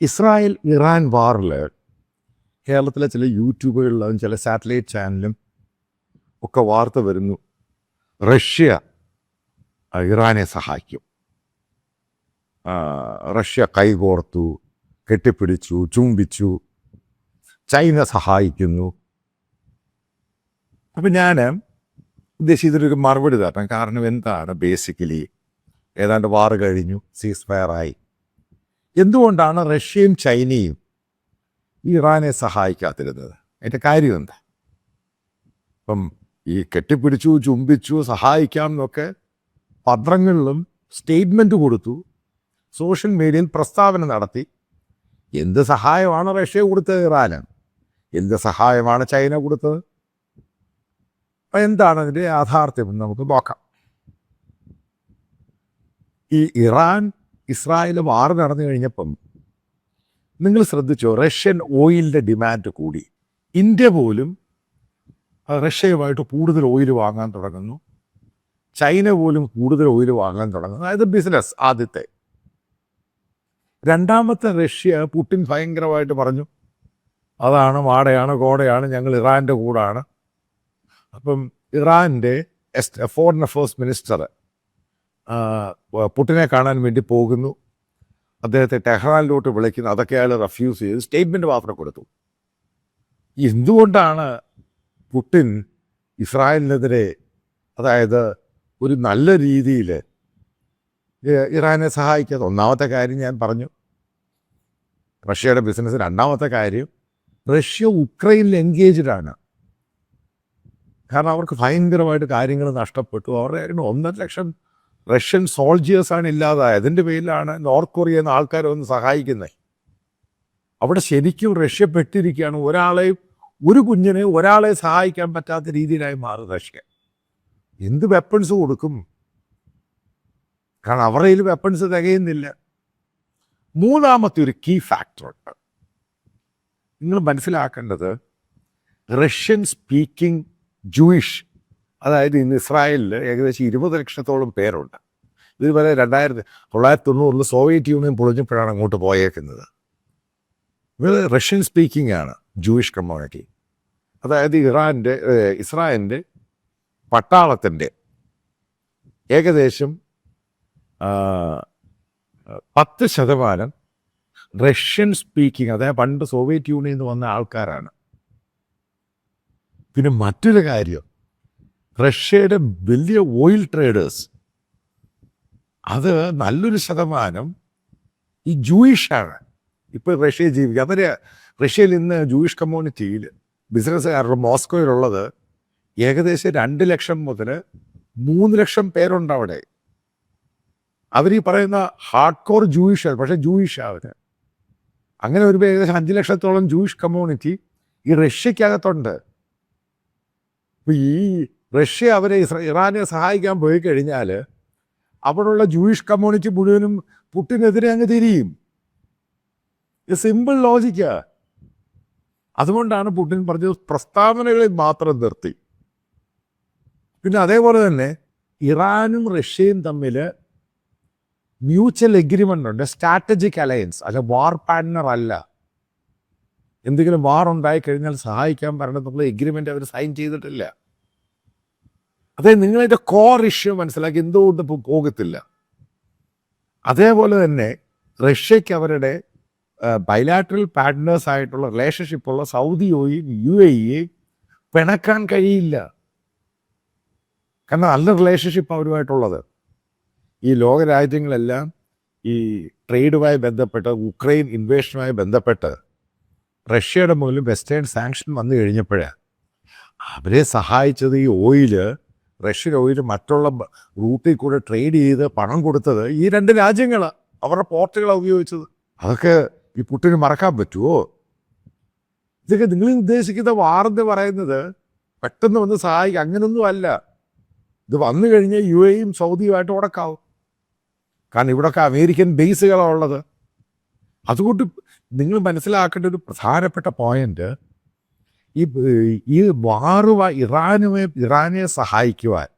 Israel Iran വാറിൽ കേരളത്തിലെ ചില യൂട്യൂബുകളിലും ചില സാറ്റലൈറ്റ് ചാനലും ഒക്കെ വാർത്ത വരുന്നു. റഷ്യ ഇറാനെ സഹായിക്കും. റഷ്യ കൈകോർത്തു കെട്ടിപ്പിടിച്ചു ചുംബിച്ചു ചൈന സഹായിക്കുന്നു. അപ്പം ഞാൻ ഉദ്ദേശിച്ചൊരു മറുപടി തരണം കാരണം എന്താണ്? ബേസിക്കലി ഏതാണ്ട് വാറ് കഴിഞ്ഞു സീസ് ഫയറായി എന്തുകൊണ്ടാണ് റഷ്യയും ചൈനയും ഇറാനെ സഹായിക്കാതിരുന്നത്? അതിന്റെ കാര്യം എന്താ ഇപ്പം ഈ കെട്ടിപ്പിടിച്ചു ചുംബിച്ചു സഹായിക്കാം എന്നൊക്കെ പത്രങ്ങളിലും സ്റ്റേറ്റ്മെന്റ് കൊടുത്തു സോഷ്യൽ മീഡിയയിൽ പ്രസ്താവന നടത്തി. എന്ത് സഹായമാണ് റഷ്യ കൊടുത്തത് ഇറാന്? എന്ത് സഹായമാണ് ചൈന കൊടുത്തത്? അപ്പം എന്താണ് അതിന്റെ യാഥാർത്ഥ്യം നമുക്ക് നോക്കാം. ഈ ഇറാൻ ഇസ്രായേൽ വാർ നടന്നു കഴിഞ്ഞപ്പം നിങ്ങൾ ശ്രദ്ധിച്ചോ റഷ്യൻ ഓയിലിന്റെ ഡിമാൻഡ് കൂടി. ഇന്ത്യ പോലും റഷ്യയുമായിട്ട് കൂടുതൽ ഓയിൽ വാങ്ങാൻ തുടങ്ങുന്നു. ചൈന പോലും കൂടുതൽ ഓയിൽ വാങ്ങാൻ തുടങ്ങുന്നു. അതായത് ബിസിനസ് ആദ്യത്തെ. രണ്ടാമത്തെ റഷ്യ പുടിൻ ഭയങ്കരമായിട്ട് പറഞ്ഞു അതാണ് വാടയാണ് കോടയാണ് ഞങ്ങൾ ഇറാന്റെ കൂടാണ്. അപ്പം ഇറാന്റെ ഫോറിൻ അഫേഴ്സ് മിനിസ്റ്റർ പുട്ടിനെ കാണാൻ വേണ്ടി പോകുന്നു. അദ്ദേഹത്തെ ടെഹ്റാനിലോട്ട് വിളിക്കുന്നു. അതൊക്കെ അയാൾ റെഫ്യൂസ് ചെയ്ത് സ്റ്റേറ്റ്മെന്റ് മാത്രം കൊടുത്തു. എന്തുകൊണ്ടാണ് പുട്ടിൻ ഇസ്രായേലിനെതിരെ അതായത് ഒരു നല്ല രീതിയിൽ ഇറാനെ സഹായിക്കാത്ത ഒന്നാമത്തെ കാര്യം ഞാൻ പറഞ്ഞു. റഷ്യയുടെ ബിസിനസ് രണ്ടാമത്തെ കാര്യം റഷ്യ ഉക്രൈനിൽ എൻഗേജ്ഡ് ആണ്. കാരണം അവർക്ക് ഭയങ്കരമായിട്ട് കാര്യങ്ങൾ നഷ്ടപ്പെട്ടു. അവരുടെ ഒന്നര ലക്ഷം റഷ്യൻ സോൾജിയേഴ്സാണ് ഇല്ലാതായത്. അതിന്റെ പേരിലാണ് നോർത്ത് കൊറിയ എന്ന ആൾക്കാരെ ഒന്ന് സഹായിക്കുന്നത്. അവിടെ ശരിക്കും റഷ്യ പെട്ടിരിക്കുകയാണ്. ഒരാളെയും ഒരു കുഞ്ഞിനെ ഒരാളെ സഹായിക്കാൻ പറ്റാത്ത രീതിയിലായി മാറും റഷ്യ. എന്ത് വെപ്പൺസ് കൊടുക്കും? കാരണം അവരുടെ കയ്യിൽ വെപ്പൺസ് തികയുന്നില്ല. മൂന്നാമത്തെ ഒരു കീ ഫാക്ടറുണ്ട് നിങ്ങൾ മനസ്സിലാക്കേണ്ടത് റഷ്യൻ സ്പീക്കിംഗ് ജൂയിഷ് അതായത് ഇന്ന് ഇസ്രായേലിൽ ഏകദേശം ഇരുപത് ലക്ഷത്തോളം പേരുണ്ട്. ഇതുപോലെ രണ്ടായിരത്തി തൊള്ളായിരത്തി തൊണ്ണൂറിൽ സോവിയറ്റ് യൂണിയൻ പൊളിഞ്ഞപ്പോഴാണ് അങ്ങോട്ട് പോയേക്കുന്നത്. ഇവർ റഷ്യൻ സ്പീക്കിംഗ് ആണ് ജൂയിഷ് കമ്മ്യൂണിറ്റി. അതായത് ഇറാന്റെ ഇസ്രായേലിന്റെ പട്ടാളത്തിന്റെ ഏകദേശം പത്ത് ശതമാനം റഷ്യൻ സ്പീക്കിംഗ് അതായത് പണ്ട് സോവിയറ്റ് യൂണിയനിൽ നിന്ന് വന്ന ആൾക്കാരാണ്. പിന്നെ മറ്റൊരു കാര്യം റഷ്യയുടെ വലിയ ഓയിൽ ട്രേഡേഴ്സ്. അത് നല്ലൊരു ശതമാനം ഈ ജൂയിഷാണ്. ഇപ്പോൾ റഷ്യയിൽ ജീവിക്കുക അവർ റഷ്യയിൽ ഇന്ന് ജൂയിഷ് കമ്മ്യൂണിറ്റിയിൽ ബിസിനസ്സുകാരുടെ മോസ്കോയിലുള്ളത് ഏകദേശം രണ്ട് ലക്ഷം മുതൽ മൂന്ന് ലക്ഷം പേരുണ്ട് അവിടെ. അവർ ഈ പറയുന്ന ഹാർഡ് കോർ ജൂയിഷ് പക്ഷേ ജൂയിഷ് അവർ അങ്ങനെ ഒരു ഏകദേശം അഞ്ച് ലക്ഷത്തോളം ജൂയിഷ് കമ്മ്യൂണിറ്റി ഈ റഷ്യക്കകത്തുണ്ട്. ഈ റഷ്യ അവരെ ഇറാനെ സഹായിക്കാൻ പോയി കഴിഞ്ഞാൽ അവിടെയുള്ള ജൂയിഷ് കമ്മ്യൂണിറ്റി മുഴുവനും പുട്ടിനെതിരെ അങ്ങ് തിരിയും. ഇത് സിമ്പിൾ ലോജിക്കാ അതുകൊണ്ടാണ് പുട്ടിൻ പറഞ്ഞത് പ്രസ്താവനകളിൽ മാത്രം നിർത്തി. പിന്നെ അതേപോലെ തന്നെ ഇറാനും റഷ്യയും തമ്മിൽ മ്യൂച്വൽ എഗ്രിമെന്റ് ഉണ്ട്. സ്ട്രാറ്റജിക് അലയൻസ് അല്ല വാർ പാർട്ണർ അല്ല. എന്തെങ്കിലും വാർ ഉണ്ടായി കഴിഞ്ഞാൽ സഹായിക്കാൻ പറഞ്ഞെന്നുള്ള എഗ്രിമെന്റ് അവർ സൈൻ ചെയ്തിട്ടില്ല. അതെ നിങ്ങളതിന്റെ കോർ ഇഷ്യൂ മനസ്സിലാക്കി എന്തുകൊണ്ട് പോകത്തില്ല? അതേപോലെ തന്നെ റഷ്യക്ക് അവരുടെ ബൈലാറ്ററൽ പാർട്ട്നേഴ്സ് ആയിട്ടുള്ള റിലേഷൻഷിപ്പുള്ള സൗദിയോയും യു എയും പിണക്കാൻ കഴിയില്ല. കാരണം നല്ല റിലേഷൻഷിപ്പ് അവരുമായിട്ടുള്ളത്. ഈ ലോക രാജ്യങ്ങളെല്ലാം ഈ ട്രേഡുമായി ബന്ധപ്പെട്ട് ഉക്രൈൻ ഇൻവേഷനുമായി ബന്ധപ്പെട്ട് റഷ്യയുടെ മുകളിൽ വെസ്റ്റേൺ സാങ്ഷൻ വന്നു കഴിഞ്ഞപ്പോഴേ അവരെ സഹായിച്ചത് ഈ ഓയിൽ റഷ്യൻ ഓയിൽ മറ്റുള്ള റൂട്ടിൽ കൂടെ ട്രേഡ് ചെയ്ത് പണം കൊടുത്തത് ഈ രണ്ട് രാജ്യങ്ങൾ അവരുടെ പോർട്ടുകളാണ് ഉപയോഗിച്ചത്. അതൊക്കെ ഈ പുട്ടിന് മറക്കാൻ പറ്റുമോ ഇതൊക്കെ നിങ്ങൾ ഉദ്ദേശിക്കുന്ന വാറെന്ന് പറയുന്നത് പെട്ടെന്ന് വന്ന് സഹായിക്കുക അങ്ങനൊന്നും അല്ല. ഇത് വന്നു കഴിഞ്ഞാൽ യു എയും സൗദിയുമായിട്ട് ഉടക്കാവും. കാരണം ഇവിടൊക്കെ അമേരിക്കൻ ബേസുകളാണ് ഉള്ളത്. അതുകൊണ്ട് നിങ്ങൾ മനസ്സിലാക്കേണ്ട ഒരു പ്രധാനപ്പെട്ട പോയിന്റ് ഈ ഈ വാറുവ ഇറാനുമേ ഇറാനെ സഹായിക്കുവാൻ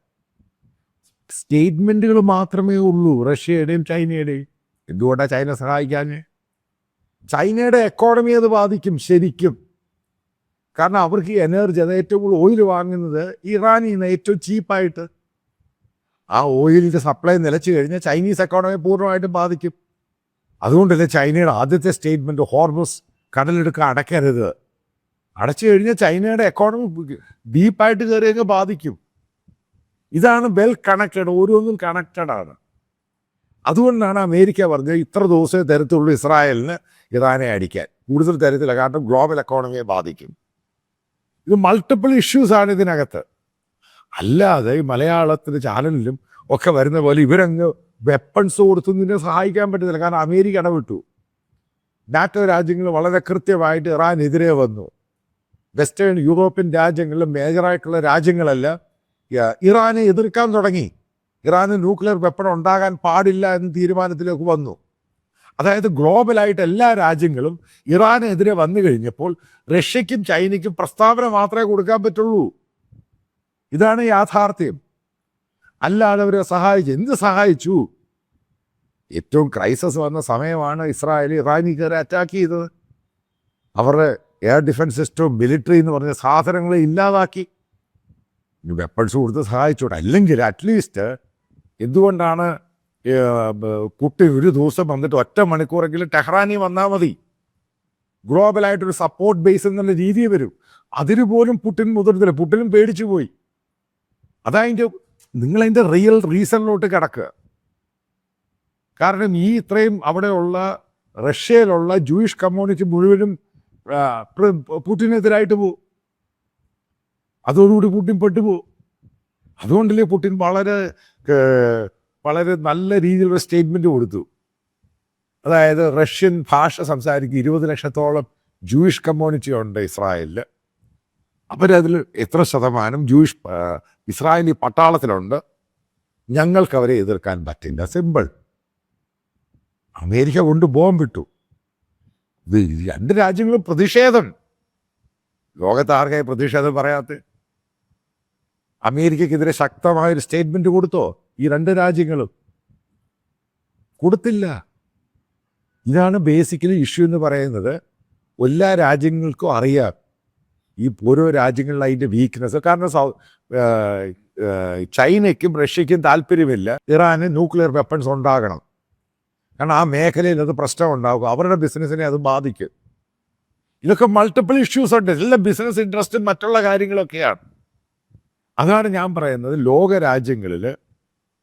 സ്റ്റേറ്റ്മെന്റുകൾ മാത്രമേ ഉള്ളൂ റഷ്യയുടെയും ചൈനയുടെയും. എന്തുകൊണ്ടാണ് ചൈന സഹായിക്കാൻ ചൈനയുടെ എക്കോണമി അത് ബാധിക്കും ശരിക്കും. കാരണം അവർക്ക് എനർജി അത് ഏറ്റവും കൂടുതൽ ഓയിൽ വാങ്ങുന്നത് ഇറാനിൽ നിന്ന് ഏറ്റവും ചീപ്പായിട്ട്. ആ ഓയിലിന്റെ സപ്ലൈ നിലച്ചു കഴിഞ്ഞാൽ ചൈനീസ് എക്കോണമി പൂർണമായിട്ടും ബാധിക്കും. അതുകൊണ്ടല്ലേ ചൈനയുടെ ആദ്യത്തെ സ്റ്റേറ്റ്മെന്റ് ഹോർമസ് കടലെടുക്കാൻ അടയ്ക്കരുത് അടച്ചു കഴിഞ്ഞാൽ ചൈനയുടെ എക്കോണമി ഡീപ്പായിട്ട് കയറിയൊക്കെ ബാധിക്കും. ഇതാണ് വെൽ കണക്റ്റഡ് ഓരോന്നും കണക്റ്റഡ് ആണ്. അതുകൊണ്ടാണ് അമേരിക്ക പറഞ്ഞത് ഇത്ര ദിവസമേ തരത്തുള്ളൂ ഇസ്രായേലിന് ഇറാനെ അടിക്കാൻ. കൂടുതൽ തരത്തില്ല കാരണം ഗ്ലോബൽ എക്കോണമിയെ ബാധിക്കും. ഇത് മൾട്ടിപ്പിൾ ഇഷ്യൂസ് ആണ് ഇതിനകത്ത്. അല്ലാതെ ഈ മലയാളത്തിന് ചാനലിലും ഒക്കെ വരുന്ന പോലെ ഇവരങ്ങ് വെപ്പൺസ് കൊടുത്തുന്നതിനെ സഹായിക്കാൻ പറ്റത്തില്ല. കാരണം അമേരിക്ക ഇടപെട്ടു. നാറ്റോ രാജ്യങ്ങൾ വളരെ കൃത്യമായിട്ട് ഇറാനെതിരെ വന്നു. വെസ്റ്റേൺ യൂറോപ്യൻ രാജ്യങ്ങളിൽ മേജറായിട്ടുള്ള രാജ്യങ്ങളെല്ലാം ഇറാനെ എതിർക്കാൻ തുടങ്ങി. ഇറാന് ന്യൂക്ലിയർ വെപ്പൺ ഉണ്ടാകാൻ പാടില്ല എന്ന തീരുമാനത്തിലേക്ക് വന്നു. അതായത് ഗ്ലോബലായിട്ട് എല്ലാ രാജ്യങ്ങളും ഇറാനെതിരെ വന്നു കഴിഞ്ഞപ്പോൾ റഷ്യയ്ക്കും ചൈനയ്ക്കും പ്രസ്താവന മാത്രമേ കൊടുക്കാൻ പറ്റുള്ളൂ. ഇതാണ് യാഥാർത്ഥ്യം. അല്ലാതെ അവരെ സഹായിച്ചു എന്ത് സഹായിച്ചു? ഏറ്റവും ക്രൈസിസ് വന്ന സമയമാണ് ഇസ്രായേൽ ഇറാനിക്കാരെ അറ്റാക്ക് ചെയ്തത്. അവരുടെ എയർ ഡിഫൻസ് സിസ്റ്റവും മിലിറ്ററി എന്ന് പറഞ്ഞ സാധനങ്ങളെ ഇല്ലാതാക്കി. വെപ്പൺസ് കൊടുത്ത് സഹായിച്ചോട്ടെ. അല്ലെങ്കിൽ അറ്റ്ലീസ്റ്റ് എന്തുകൊണ്ടാണ് കുട്ടി ഒരു ദിവസം വന്നിട്ട് ഒറ്റ മണിക്കൂറെങ്കിലും ടെഹ്റാനി വന്നാൽ മതി? ഗ്ലോബലായിട്ടൊരു സപ്പോർട്ട് ബേസ് എന്നുള്ള രീതി വരും. അതിന് പോലും പുട്ടിൻ മുതിർന്നില്ല. പുട്ടിനും പേടിച്ചു പോയി. അതതിന്റെ നിങ്ങളതിന്റെ റിയൽ റീസണിലോട്ട് കിടക്കുക. കാരണം ഈ ഇത്രയും അവിടെയുള്ള റഷ്യയിലുള്ള ജൂയിഷ് കമ്മ്യൂണിറ്റി മുഴുവനും പുട്ടിനെതിരായിട്ട് പോകും അതോടുകൂടി പുട്ടിൻ പെട്ടുപോകും അതുകൊണ്ടല്ലേ പുട്ടിൻ വളരെ വളരെ നല്ല രീതിയിലുള്ള സ്റ്റേറ്റ്മെന്റ് കൊടുത്തു. അതായത് റഷ്യൻ ഭാഷ സംസാരിക്കുന്ന ഇരുപത് ലക്ഷത്തോളം ജൂയിഷ് കമ്മ്യൂണിറ്റി ഉണ്ട് ഇസ്രായേലിൽ അവരതിൽ എത്ര ശതമാനം ജൂയിഷ് ഇസ്രായേലി പട്ടാളത്തിലുണ്ട്. ഞങ്ങൾക്ക് അവരെ എതിർക്കാൻ പറ്റില്ല. സിമ്പിൾ. അമേരിക്ക കൊണ്ട് ബോംബിട്ടു. ഇത് രണ്ട് രാജ്യങ്ങളും പ്രതിഷേധം. ലോകത്ത് ആർക്കായി പ്രതിഷേധം പറയാത്ത? അമേരിക്കക്കെതിരെ ശക്തമായൊരു സ്റ്റേറ്റ്മെന്റ് കൊടുത്തോ? ഈ രണ്ട് രാജ്യങ്ങളും? കൊടുത്തില്ല. ഇതാണ് ബേസിക്കലി ഇഷ്യൂ എന്ന് പറയുന്നത്. എല്ലാ രാജ്യങ്ങൾക്കും അറിയാം ഈ ഓരോ രാജ്യങ്ങളിൽ അതിന്റെ വീക്ക്നെസ് കാരണം ചൈനയ്ക്കും റഷ്യയ്ക്കും താല്പര്യമില്ല. ഇറാന് ന്യൂക്ലിയർ വെപ്പൺസ് ഉണ്ടാകണം. കാരണം ആ മേഖലയിൽ അത് പ്രശ്നം ഉണ്ടാകും അവരുടെ ബിസിനസ്സിനെ അത് ബാധിക്കും. ഇതൊക്കെ മൾട്ടിപ്പിൾ ഇഷ്യൂസ് ഉണ്ട്. എല്ലാം ബിസിനസ് ഇൻട്രസ്റ്റും മറ്റുള്ള കാര്യങ്ങളൊക്കെയാണ്. അതാണ് ഞാൻ പറയുന്നത്. ലോക രാജ്യങ്ങളിൽ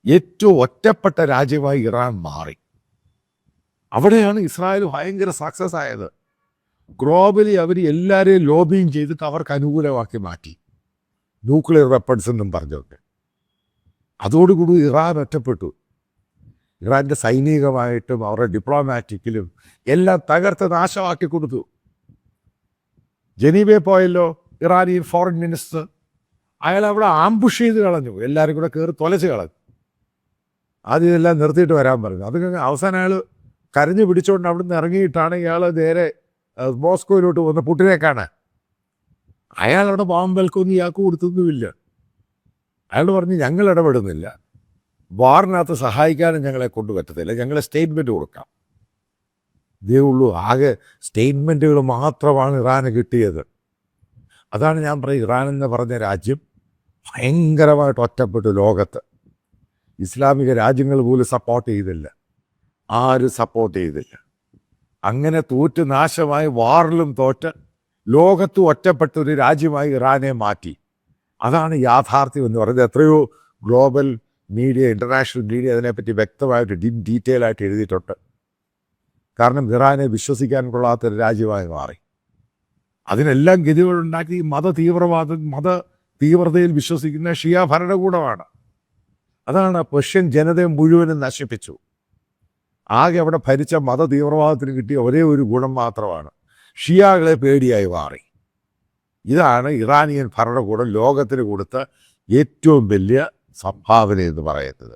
ഏറ്റവും ഒറ്റപ്പെട്ട രാജ്യമായി ഇറാൻ മാറി. അവിടെയാണ് ഇസ്രായേൽ ഭയങ്കര സക്സസ് ആയത്. ഗ്ലോബലി അവർ എല്ലാവരെയും ലോബിയും ചെയ്തിട്ട് അവർക്ക് അനുകൂലമാക്കി മാറ്റി. ന്യൂക്ലിയർ വെപ്പൺസ് എന്നും പറഞ്ഞൊക്കെ. അതോടുകൂടി ഇറാൻ ഒറ്റപ്പെട്ടു. ഇറാന്റെ സൈനികമായിട്ടും അവരുടെ ഡിപ്ലോമാറ്റിക്കിലും എല്ലാം തകർത്ത് നാശമാക്കി കൊടുത്തു. ജനീവേ പോയല്ലോ ഇറാനിയൻ ഫോറിൻ മിനിസ്റ്റർ അയാൾ അവിടെ ആംബുഷ് ചെയ്ത് കളഞ്ഞു. എല്ലാവരും കൂടെ കയറി തൊലച്ച് കളഞ്ഞു. ആദ്യം ഇതെല്ലാം നിർത്തിയിട്ട് വരാൻ പറഞ്ഞു. അത് അവസാനം അയാൾ കരഞ്ഞു പിടിച്ചുകൊണ്ട് അവിടുന്ന് ഇറങ്ങിയിട്ടാണ് ഇയാൾ നേരെ മോസ്കോയിലോട്ട് വന്ന് പുട്ടിനെ കാണാൻ. അയാളവിടെ ബോംബെൽക്കൊന്നും ഇയാൾക്ക് കൊടുത്തൊന്നുമില്ല. അയാൾ പറഞ്ഞു ഞങ്ങൾ ഇടപെടുന്നില്ല. വാറിനകത്ത് സഹായിക്കാനും ഞങ്ങളെ കൊണ്ടു പറ്റത്തില്ല ഞങ്ങളെ സ്റ്റേറ്റ്മെന്റ് കൊടുക്കാം. ഇതേ ഉള്ളൂ. ആകെ സ്റ്റേറ്റ്മെന്റുകൾ മാത്രമാണ് ഇറാന് കിട്ടിയത്. അതാണ് ഞാൻ പറയും ഇറാൻ എന്ന് പറഞ്ഞ രാജ്യം ഭയങ്കരമായിട്ട് ഒറ്റപ്പെട്ടു ലോകത്ത്. ഇസ്ലാമിക രാജ്യങ്ങൾ പോലും സപ്പോർട്ട് ചെയ്തില്ല. ആരും സപ്പോർട്ട് ചെയ്തില്ല. അങ്ങനെ തോറ്റ് നാശമായി വാറിലും തോറ്റ് ലോകത്തും ഒറ്റപ്പെട്ട ഒരു രാജ്യമായി ഇറാനെ മാറ്റി. അതാണ് യാഥാർത്ഥ്യം എന്ന് പറയുന്നത്. എത്രയോ ഗ്ലോബൽ മീഡിയ ഇന്റർനാഷണൽ മീഡിയ അതിനെപ്പറ്റി വ്യക്തമായിട്ട് ഡീപ് ഡീറ്റെയിൽ ആയിട്ട് എഴുതിയിട്ടുണ്ട്. കാരണം ഇറാനെ വിശ്വസിക്കാൻ കൊള്ളാത്തൊരു രാജ്യമായി മാറി. അതിനെല്ലാം ഗതികളുണ്ടാക്കി മത തീവ്രവാദ മത തീവ്രതയിൽ വിശ്വസിക്കുന്ന ഷിയ ഭരണകൂടമാണ്. അതാണ് പെർഷ്യൻ ജനതയെ മുഴുവനും നശിപ്പിച്ചു. ആകെ അവിടെ ഭരിച്ച മത തീവ്രവാദത്തിന് കിട്ടിയ ഒരേ ഒരു ഗുണം മാത്രമാണ്. ഷിയാകളെ പേടിയായി മാറി. ഇതാണ് ഇറാനിയൻ ഭരണകൂടം ലോകത്തിന് കൊടുത്ത ഏറ്റവും വലിയ സംഭാവന എന്ന് പറയുന്നത്.